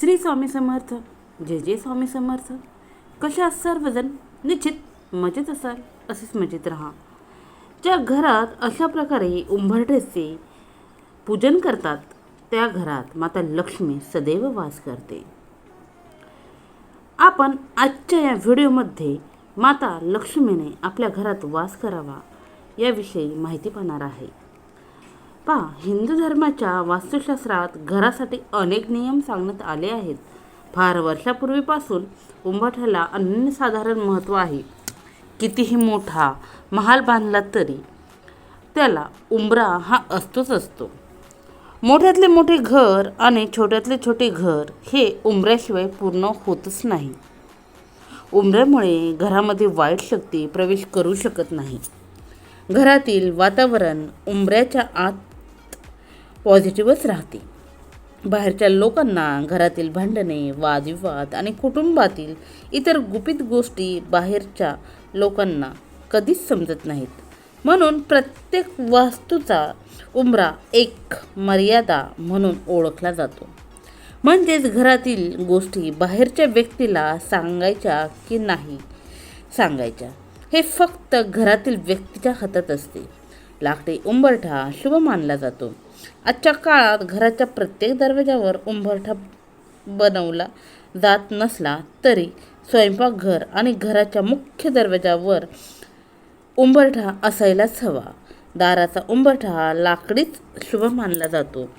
श्री स्वामी समर्थ. जय जय स्वामी समर्थ. कशा सर्वजण? निश्चित मजेत असाल असेच मजेत राहा. ज्या घरात अशा प्रकारे उंबरठ्याचे पूजन करतात त्या घरात माता लक्ष्मी सदैव वास करते. आपण आजच्या या व्हिडिओमध्ये माता लक्ष्मीने आपल्या घरात वास करावा याविषयी माहिती पाहणार आहे. पहा हिंदू धर्माच्या वास्तुशास्त्रात घरासाठी अनेक नियम सांगण्यात आले आहेत. फार वर्षापूर्वीपासून उंबरठ्याला अनन्यसाधारण महत्त्व आहे. कितीही मोठा महाल बांधला तरी त्याला उंबरा हा असतोच असतो. मोठ्यातले मोठे घर आणि छोट्यातले छोटे घर हे उंबऱ्याशिवाय पूर्ण होतच नाही. उंबऱ्यामुळे घरामध्ये वाईट शक्ती प्रवेश करू शकत नाही. घरातील वातावरण उंबऱ्याच्या आत पॉझिटिव्हच राहते. बाहेरच्या लोकांना घरातील भांडणे वादविवाद आणि कुटुंबातील इतर गुपित गोष्टी बाहेरच्या लोकांना कधीच समजत नाहीत. म्हणून प्रत्येक वास्तूचा उंबरा एक मर्यादा म्हणून ओळखला जातो. म्हणजेच घरातील गोष्टी बाहेरच्या व्यक्तीला सांगायच्या की नाही सांगायच्या हे फक्त घरातील व्यक्तीच्या हातात असते. लाकडी उंबरठा शुभ मानला जातो. आजच्या काळात घराच्या प्रत्येक दरवाजावर उंबरठा बनवला जात नसला तरी स्वयंपाकघर आणि घराच्या मुख्य दरवाजावर उंबरठा असायलाच हवा. दाराचा उंबरठा हा लाकडीच शुभ मानला जातो.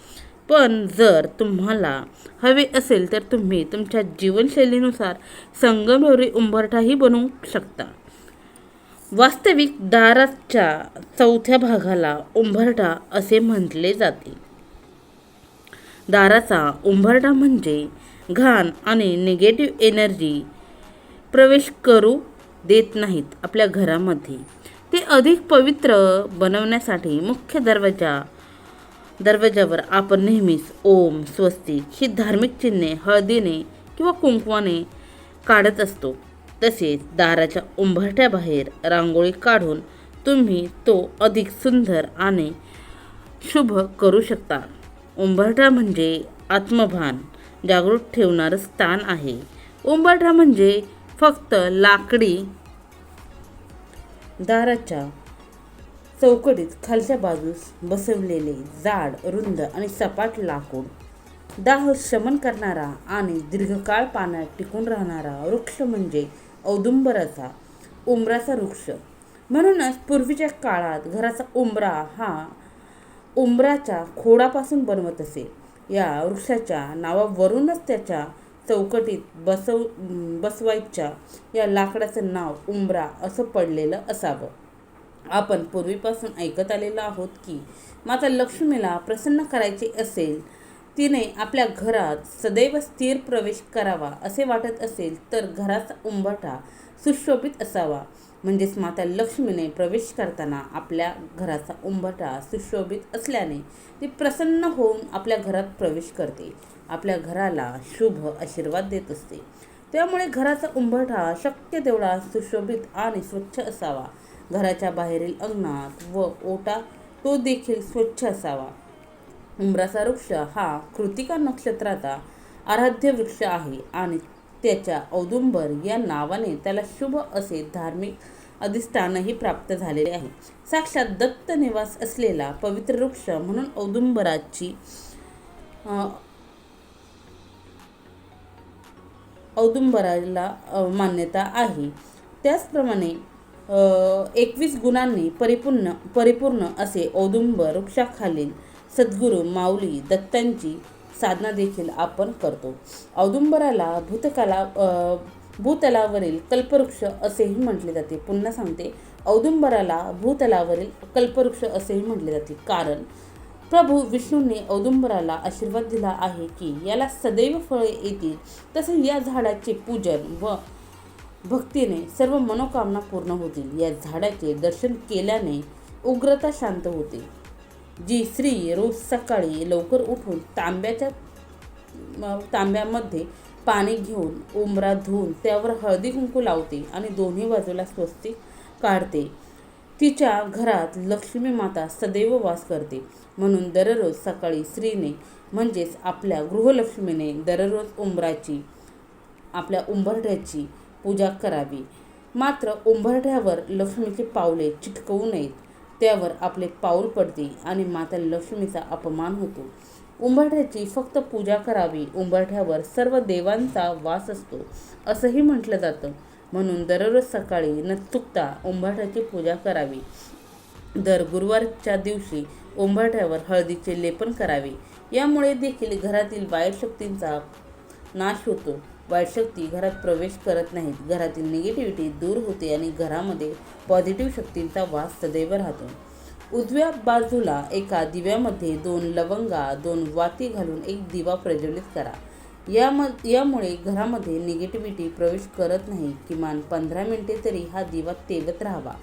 पण जर तुम्हाला हवे असेल तर तुम्ही तुमच्या जीवनशैलीनुसार संगमरवरी उंबरठाही बनवू शकता. वास्तविक दाराच्या चौथ्या भागाला उंबरडा असे म्हटले जाते. दाराचा उंबरडा म्हणजे घाण आणि निगेटिव्ह एनर्जी प्रवेश करू देत नाहीत आपल्या घरामध्ये. ते अधिक पवित्र बनवण्यासाठी मुख्य दरवाजा दरवाजावर आपण नेहमीच ओम स्वस्तिक ही धार्मिक चिन्हे हळदीने किंवा कुंकवाने काढत असतो. तसेच दाराच्या उंबरठ्याबाहेर रांगोळी काढून तुम्ही तो अधिक सुंदर आणि शुभ करू शकता. उंबरठा म्हणजे आत्मभान जागृत ठेवणारं स्थान आहे. उंबरठा म्हणजे फक्त लाकडी दाराच्या चौकटीत खालच्या बाजूस बसवलेले जाड रुंद आणि सपाट लाकूड. दाह शमन करणारा आणि दीर्घकाळ पाण्यात टिकून राहणारा वृक्ष म्हणजे औदुंबराचा उंबराचा वृक्ष. म्हणूनच पूर्वीच्या काळात घराचा उंबरा हा उंबराच्या खोडापासून बनवत असे. या वृक्षाच्या नावावरूनच त्याच्या चौकटीत बसव बसवायच्या या लाकडाचं नाव उंबरा असं पडलेलं असावं. आपण पूर्वीपासून ऐकत आलेलो आहोत की माता लक्ष्मीला प्रसन्न करायचे असेल तिने आपल्या घरात सदैव स्थिर प्रवेश करावा असे वाटत असेल तर घराचा उंबरठा सुशोभित असावा. म्हणजेच माता लक्ष्मीने प्रवेश करताना आपल्या घराचा उंबरठा सुशोभित असल्याने ती प्रसन्न होऊन आपल्या घरात प्रवेश करते. आपल्या घराला शुभ आशीर्वाद देत असते. त्यामुळे घराचा उंबरठा शक्य तेवढा सुशोभित आणि स्वच्छ असावा. घराच्या बाहेरील अंगणात व ओटा तो देखील स्वच्छ असावा. उंबराचा वृक्ष हा कृतिका नक्षत्राचा आराध्य वृक्ष आहे आणि त्याच्या औदुंबर या नावाने त्याला शुभ असे धार्मिक अधिष्ठानही प्राप्त झालेले आहे. साक्षात दत्त निवास असलेला पवित्र वृक्ष म्हणून औदुंबराची औदुंबराला मान्यता आहे. त्याचप्रमाणे एकवीस गुणांनी परिपूर्ण परिपूर्ण असे औदुंबर वृक्षाखालील सद्गुरू माऊली दत्तांची साधना देखील आपण करतो. औदुंबराला भूतकाला भूतलावरील कल्पवृक्ष असेही म्हटले जाते. पुन्हा सांगते. औदुंबराला भूतलावरील कल्पवृक्ष असेही म्हटले जाते. कारण प्रभू विष्णूंनी औदुंबराला आशीर्वाद दिला आहे की याला सदैव फळे येतील. तसेच या झाडाचे पूजन व भक्तीने सर्व मनोकामना पूर्ण होतील. या झाडाचे दर्शन केल्याने उग्रता शांत होते. जी स्त्री रोज सकाळी लवकर उठून तांब्याच्या तांब्यामध्ये पाणी घेऊन उंबरा धुवून त्यावर हळदी कुंकू लावते आणि दोन्ही बाजूला स्वस्तिक काढते. तिच्या घरात लक्ष्मी माता सदैव वास करते. म्हणून दररोज सकाळी स्त्रीने म्हणजेच आपल्या गृहलक्ष्मीने दररोज उंबराची आपल्या उंबरठ्याची पूजा करावी. मात्र उंबरठ्यावर लक्ष्मीची पावले चिटकवू नयेत. त्यावर आपले पाऊल पडते आणि माता लक्ष्मीचा अपमान होतो. उंबरठ्याची फक्त पूजा करावी उंबरठ्यावर सर्व देवांचा वास असतो असंही म्हटलं जातं. म्हणून दररोज सकाळी न चुकता उंबरठ्याची पूजा करावी. दर गुरुवारच्या दिवशी उंबरठ्यावर हळदीचे लेपन करावे. यामुळे देखील घरातील बाहेर शक्तींचा नाश होतो. वाईट शक्ती घरात प्रवेश करत नाहीत. घरातील निगेटिव्हिटी दूर होते आणि घरामध्ये पॉझिटिव्ह शक्तींचा वास सदैव राहतो. उजव्या बाजूला एका दिव्यामध्ये दोन लवंगा दोन वाती घालून एक दिवा प्रज्वलित करा. याम यामुळे घरामध्ये निगेटिव्हिटी प्रवेश करत नाही. किमान पंधरा मिनिटे तरी हा दिवा तेवत राहावा.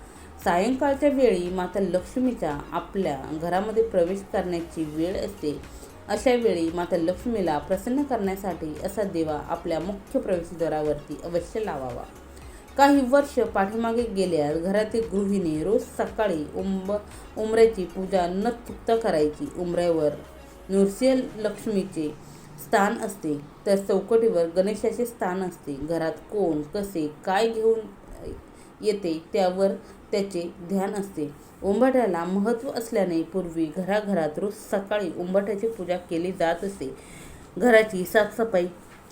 सायंकाळच्या वेळी माता लक्ष्मीच्या आपल्या घरामध्ये प्रवेश करण्याची वेळ असते. अशा वेळी लक्ष्मीला प्रसन्न करण्यासाठी असा देवा आपल्या मुख्य प्रवेशद्वारावरती अवश्य लावावा. काही वर्ष पाठीमागे गेल्यास घरातील गृहिणी रोज सकाळी उंब उंबऱ्याची पूजा न चुकता करायची. उंबऱ्यावर नृसिंह लक्ष्मीचे स्थान असते तर चौकटीवर गणेशाचे स्थान असते. घरात कोण कसे काय घेऊन येते त्यावर त्याचे ध्यान असते. उंबाट्याला महत्त्व असल्याने पूर्वी घराघरात रोज सकाळी उंबाट्याची पूजा केली जात असे. घराची साफसफाई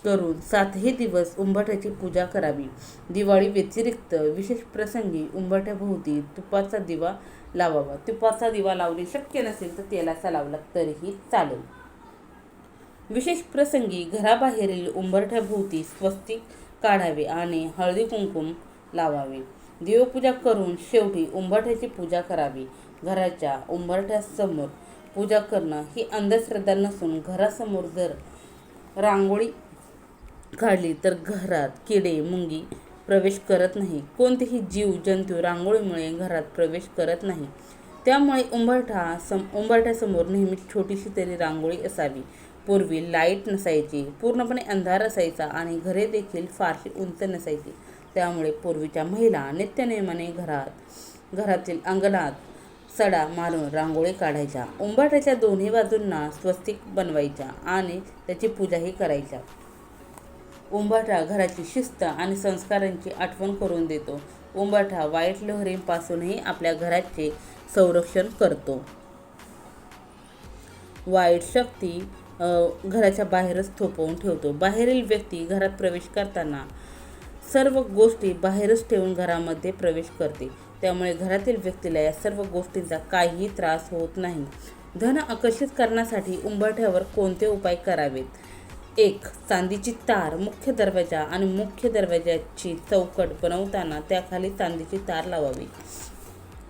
करून सातही दिवस उंबाट्याची पूजा करावी. दिवाळी व्यतिरिक्त विशेष प्रसंगी उंबाट्याभोवती तुपाचा दिवा लावावा. तुपाचा दिवा लावणे शक्य नसेल तर तेलाचा लावला तरीही चालेल. विशेष प्रसंगी घराबाहेरील उंबरठ्याभोवती स्वस्तिक काढावे आणि हळदी कुंकुम लावावे. देवपूजा करून शेवटी उंबरठ्याची पूजा करावी. घराच्या उंबरठ्यासमोर पूजा करणं ही अंधश्रद्धा नसून घरासमोर जर रांगोळी काढली तर घरात किडे मुंगी प्रवेश करत नाही. कोणतेही जीव जंतू रांगोळीमुळे घरात प्रवेश करत नाही. त्यामुळे उंबरठा सम उंबरठ्यासमोर नेहमी छोटीशी तरी रांगोळी असावी. पूर्वी लाइट नसायची पूर्णपणे अंधार असायचा आणि घरे देखील फारशी उंच नसायची. त्यामुळे पूर्वीच्या महिला नित्यनेमाने घरात घरातील अंगणात सडा मारून रांगोळी काढायच्या. उंबाट्याच्या दोन्ही बाजूंना स्वस्तिक बनवायच्या आणि त्याची पूजाही करायच्या. उंबाठा घराची शिस्त आणि संस्कारांची आठवण करून देतो. उंबाठा वाईट लहरींपासूनही आपल्या घराचे संरक्षण करतो. वाईट शक्ती घराच्या बाहेरच थोपवून ठेवतो. बाहेरील व्यक्ती घरात प्रवेश करताना सर्व गोष्टी बाहेरच ठेवून घरामध्ये प्रवेश करते. त्यामुळे घरातील व्यक्तीला या सर्व गोष्टींचा काहीही त्रास होत नाही. धन आकर्षित करण्यासाठी उंबरठ्यावर कोणते उपाय करावेत? एक चांदीची तार मुख्य दरवाजा आणि मुख्य दरवाजाची चौकट बनवताना त्याखाली चांदीची तार लावावी.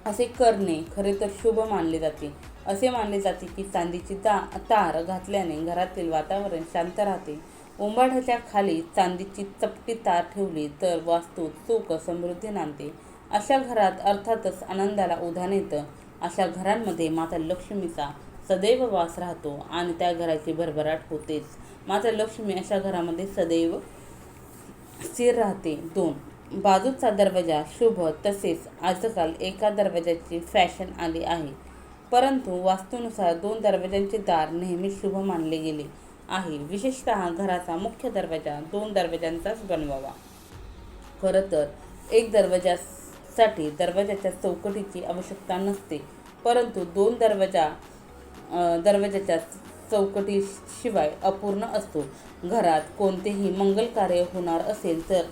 असे करणे खरे तर शुभ मानले जाते. असे मानले जाते की चांदीची ता तार घातल्याने घरातील वातावरण शांत राहते. उंबाढ्याच्या खाली चांदीची चपटी तार ठेवली तर वास्तू सुख समृद्धी नांदते. अशा घरात अर्थातच आनंदाला उधाण येतं. अशा घरांमध्ये माता लक्ष्मीचा सदैव वास राहतो आणि त्या घराची भरभराट होतेच. माता लक्ष्मी अशा घरामध्ये सदैव स्थिर राहते. दोन बाजूचा दरवाजा शुभ तसेच आजकाल एका दरवाजाची फॅशन आली आहे. परंतु वास्तूनुसार दोन दरवाजांचे दार नेहमी शुभ मानले गेले. आहे. विशेषतः घराचा मुख्य दरवाजा दोन दरवाजांचाच बनवावा. खरं तर एक दरवाजासाठी दरवाजाच्या चौकटीची आवश्यकता नसते परंतु दोन दरवाजा दरवाजाच्या चौकटीशिवाय अपूर्ण असतो. घरात कोणतेही मंगल कार्य होणार असेल तर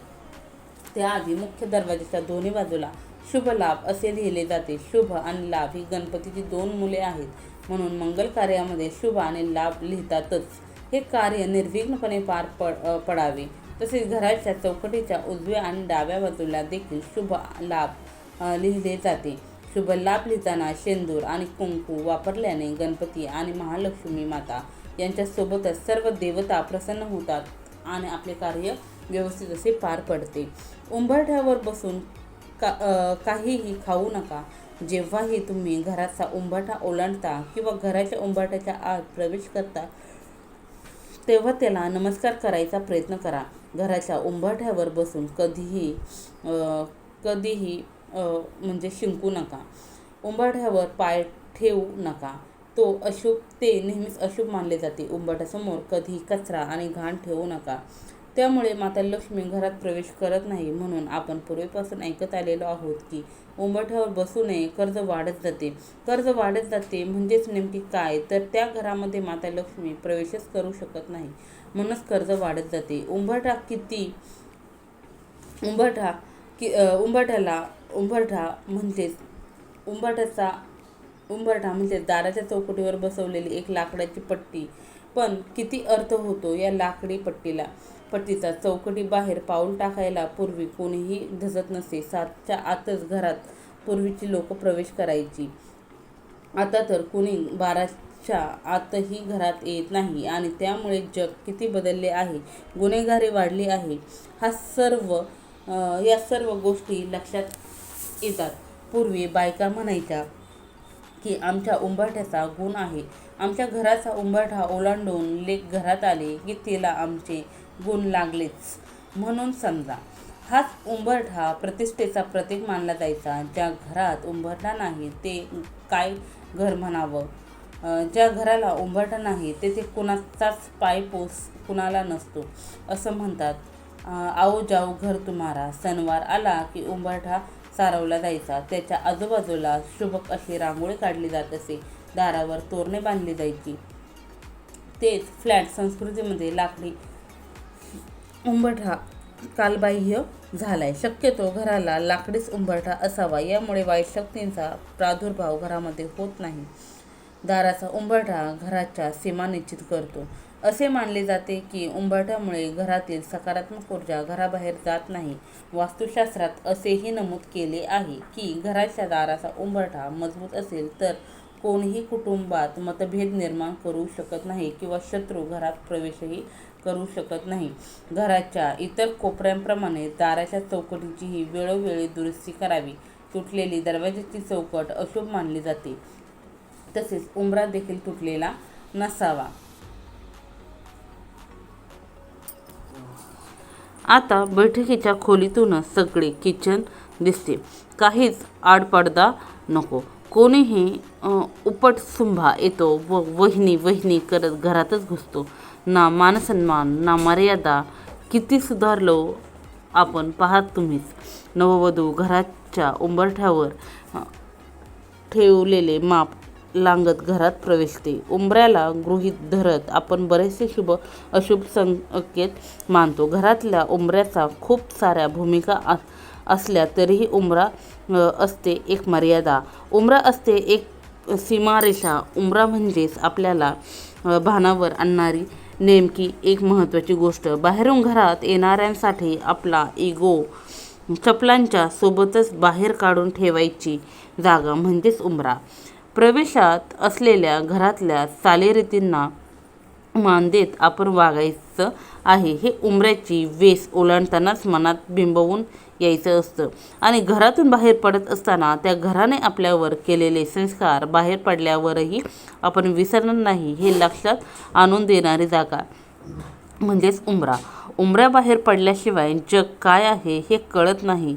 त्याआधी मुख्य दरवाजाच्या दोन्ही बाजूला शुभ लाभ असे लिहिले जाते. शुभ आणि लाभ ही गणपतीची दोन मुले आहेत. म्हणून मंगल कार्यामध्ये शुभ आणि लाभ लिहितातच. हे कार्य निर्विघ्नपणे पार पड पडावे. तसेच घराच्या चौकटीच्या उजव्या आणि डाव्या बाजूला देखील शुभ लाभ लिहिले जाते. शुभ लाभ लिहिताना शेंदूर आणि कुंकू वापरल्याने गणपती आणि महालक्ष्मी माता यांच्यासोबतच सर्व देवता प्रसन्न होतात आणि आपले कार्य व्यवस्थित असे पार पडते. उंबरठ्यावर बसून का काहीही खाऊ नका. जेव्हाही तुम्ही घराचा उंबरठा ओलांडता किंवा घराच्या उंबरठ्याच्या आत प्रवेश करता तेव्हा त्याला नमस्कार करायचा प्रयत्न करा. घराच्या उंबरठ्यावर बसून कधीही कधीही म्हणजे शिंकू नका. उंबाठ्यावर पाय ठेवू नका. तो अशुभ ते नेहमीच अशुभ मानले जाते. उंबरठ्यासमोर कधी कचरा आणि घाण ठेवू नका. त्यामुळे माता लक्ष्मी घरात प्रवेश करत नाही म्हणून आपण पूर्वीपासून ऐकत आलेलो आहोत की उंबरठ्यावर बसू नये कर्ज वाढत जाते. कर्ज वाढत जाते म्हणजेच नेमकी काय? तर त्या घरामध्ये माता लक्ष्मी प्रवेशच करू शकत नाही म्हणूनच कर्ज वाढत जाते. उंबरठा किती? उंबरठा कि उंबरठ्याला उंबरठा म्हणजेच उंबरठ्याचा उंबरठा म्हणजे दाराच्या चौकटीवर बसवलेली एक लाकडाची पट्टी. पण किती अर्थ होतो या लाकडी पट्टीला? पट्टीचा चौकटी बाहेर पाऊल टाकायला पूर्वी कोणीही धजत नसे. सातच्या आतच घरात पूर्वीची लोक प्रवेश करायची. आता तर कुणी बाराच्या आतही घरात येत नाही आणि त्यामुळे जग किती बदलले आहे. गुन्हेगारी वाढली आहे. हा सर्व या सर्व गोष्टी लक्षात येतात. पूर्वी बायका म्हणायच्या की आमच्या उंबरठ्याचा गुण आहे. आमच्या घराचा उंबरठा ओलांडून लेक घरात आले की तिला आमचे गुण लागलेच. म्हणून समजा हाच उंबरठा प्रतिष्ठेचा प्रतीक मानला जायचा. ज्या घरात उंबरठा नाही ते काय घर म्हणावं? ज्या घराला उंबरठा नाही तेथे कुणाचाच पायपोस कुणाला नसतो असं म्हणतात. आओ जाऊ घर तुम्हारा. सणवार आला की उंबरठा सारवला जायचा. त्याच्या आजूबाजूला शुभक अशी रांगोळी काढली जात असे. दारावर तोरणे बांधली जायची. तेच फ्लॅट संस्कृतीमध्ये लाकडी उंबरठा कालबाह्य झालाय. शक्यतो घराला लाकडीच उंबरठा असावा. यामुळे वाईट शक्तींचा प्रादुर्भाव घरामध्ये होत नाही. दाराचा उंबरठा घराच्या सीमा निश्चित करतो. असे मानले जाते की उंबरठ्यामुळे घरातील सकारात्मक ऊर्जा घराबाहेर जात नाही. वास्तुशास्त्रात असेही नमूद केले आहे की घराच्या दाराचा उंबरठा मजबूत असेल तर कोणीही कुटुंबात मतभेद निर्माण करू शकत नाही किंवा शत्रू घरात प्रवेशही करू शकत नाही. घराच्या इतर कोपऱ्यांप्रमाणे दाराच्या चौकटीचीही वेळोवेळी दुरुस्ती करावी. तुटलेली दरवाजाची चौकट अशुभ मानली जाते. तसेच उंबरा देखील तुटलेला नसावा. आता बैठकीच्या खोलीतूनच सगळे किचन दिसते. काहीच आडपडदा नको. कोणीही उपट उपटसुंभा येतो व वहिनी वहिनी करत घरातच घुसतो. ना मानसन्मान ना मर्यादा किती सुधारलो आपण पाहात तुम्हीच. नववधू घराच्या उंबरठ्यावर ठेवलेले माप लांगत घरात प्रवेशते. उंबऱ्याला गृहीत धरत आपण बरेचसे शुभ अशुभ संकेत मानतो. घरातल्या उंबऱ्याचा खूप साऱ्या भूमिका असल्या तरीही उंबरा असते एक मर्यादा. उंबरा असते एक सीमारेषा. उंबरा म्हणजेच आपल्याला भानावर आणणारी नेमकी एक महत्त्वाची गोष्ट. बाहेरून घरात येणाऱ्यांसाठी आपला इगो चपलांच्या सोबतच बाहेर काढून ठेवायची जागा म्हणजेच उंबरा प्रवेशात असलेल्या घरातल्या चालीरीतींना मान देत आपण वागायचं आहे. हे उमऱ्याची वेस ओलांडतानाच मनात बिंबवून यायचं असतं. आणि घरातून बाहेर पडत असताना त्या घराने आपल्यावर केलेले संस्कार बाहेर पडल्यावरही आपण विसरणार नाही हे लक्षात आणून देणारी जागा. म्हणजेच उंबरा उंबऱ्याबाहेर पडल्याशिवाय जग काय आहे हे कळत नाही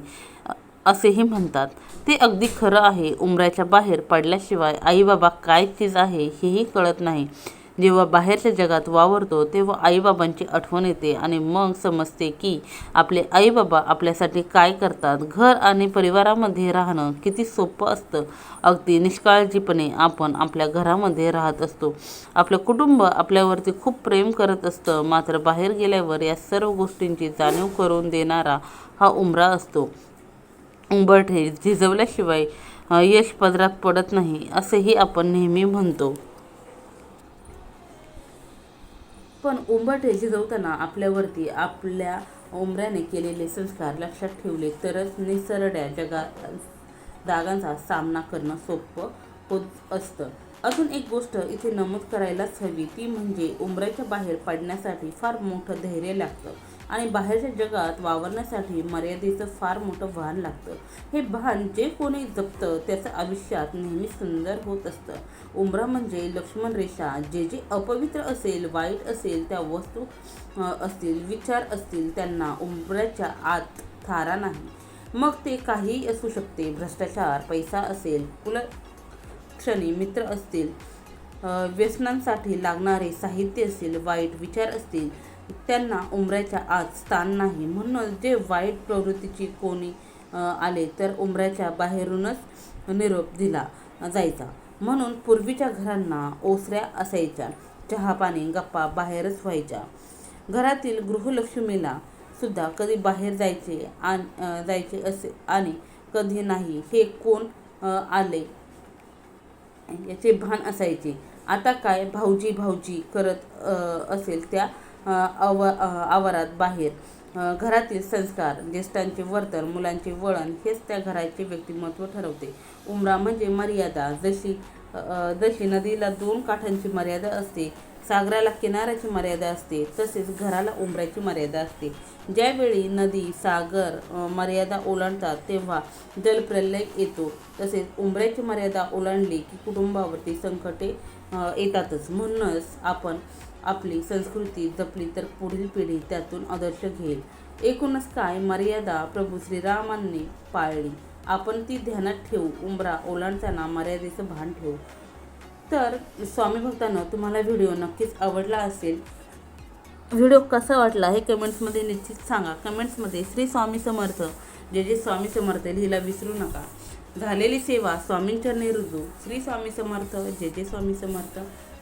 असेही म्हणतात. ते अगदी खरं आहे उंबऱ्याच्या बाहेर पडल्याशिवाय आईबाबा काय चीज आहे हेही कळत नाही. जेव्हा बाहेरच्या जगात वावरतो तेव्हा आईबाबांची आठवण येते आणि मग समजते की आपले आईबाबा आपल्यासाठी काय करतात. घर आणि परिवारामध्ये राहणं किती सोपं असतं. अगदी निष्काळजीपणे आपण आपल्या घरामध्ये राहत असतो. आपलं कुटुंब आपल्यावरती खूप प्रेम करत असतं. मात्र बाहेर गेल्यावर या सर्व गोष्टींची जाणीव करून देणारा हा उमरा असतो. उंबरठे झिजवल्याशिवाय यश पदरात पडत नाही असेही आपण नेहमी म्हणतो. पण उंबरठे झिजवताना आपल्यावरती आपल्या उंबऱ्याने केलेले संस्कार लक्षात ठेवले तरच निसरड्या जगात दागांचा सामना करणं सोपं होत असतं. अजून एक गोष्ट इथे नमूद करायलाच हवी ती म्हणजे उंबऱ्याच्या बाहेर पडण्यासाठी फार मोठं धैर्य लागतं. आणि बाहेरच्या जगात वावरण्यासाठी मर्यादेचं फार मोठं भान लागतं. हे भान जे कोणी जपतं त्याचं आयुष्यात नेहमी सुंदर होत असतं. उंबरा म्हणजे लक्ष्मण रेषा. जे जे अपवित्र असेल वाईट असेल त्या वस्तू असतील विचार असतील त्यांना उमऱ्याच्या आत थारा नाही. मग ते काहीही असू शकते. भ्रष्टाचार पैसा असेल कुलक्षणी मित्र असतील व्यसनांसाठी लागणारे साहित्य असेल वाईट विचार असतील त्यांना उमऱ्याच्या आत स्थान नाही. म्हणून जे वाईट प्रवृत्तीची कोणी आले तर उमऱ्याच्या बाहेरूनच निरोप दिला जायचा. म्हणून पूर्वीच्या घरांना ओसऱ्या असायच्या. चहा पाणी गप्पा बाहेरच व्हायच्या. घरातील गृहलक्ष्मीला सुद्धा कधी बाहेर जायचे आणि जायचे असे आणि कधी नाही हे कोण आले याचे भान असायचे. आता काय भाऊजी भाऊजी करत असेल त्या आव आवारात बाहेर. घरातील संस्कार ज्येष्ठांचे वर्तन मुलांचे वळण हेच त्या घराचे व्यक्तिमत्व ठरवते. उमरा म्हणजे मर्यादा. जशी जशी नदीला दोन काठांची मर्यादा असते सागराला किनाऱ्याची मर्यादा असते तसेच घराला उमऱ्याची मर्यादा असते. ज्यावेळी नदी सागर मर्यादा ओलांडतात तेव्हा जलप्रलय येतो. तसेच उमऱ्याची मर्यादा ओलांडली की कुटुंबावरती संकटे येतातच. म्हणूनच आपण आपली संस्कृती जपली तर पुढील पिढी त्यातून आदर्श घेईल. एकूणच काय मर्यादा प्रभू श्रीरामांनी पाळली. आपण ती ध्यानात ठेवू उंबरा ओलांडताना मर्यादेचं भान ठेवू. तर स्वामी भक्तांनो तुम्हाला व्हिडिओ नक्कीच आवडला असेल. व्हिडिओ कसा वाटला हे कमेंट्समध्ये निश्चित सांगा. कमेंट्समध्ये श्री स्वामी समर्थ जे जे स्वामी समर्थ लिहिला विसरू नका. झालेली सेवा स्वामींच्या रुजू श्री स्वामी समर्थ जे जे स्वामी समर्थ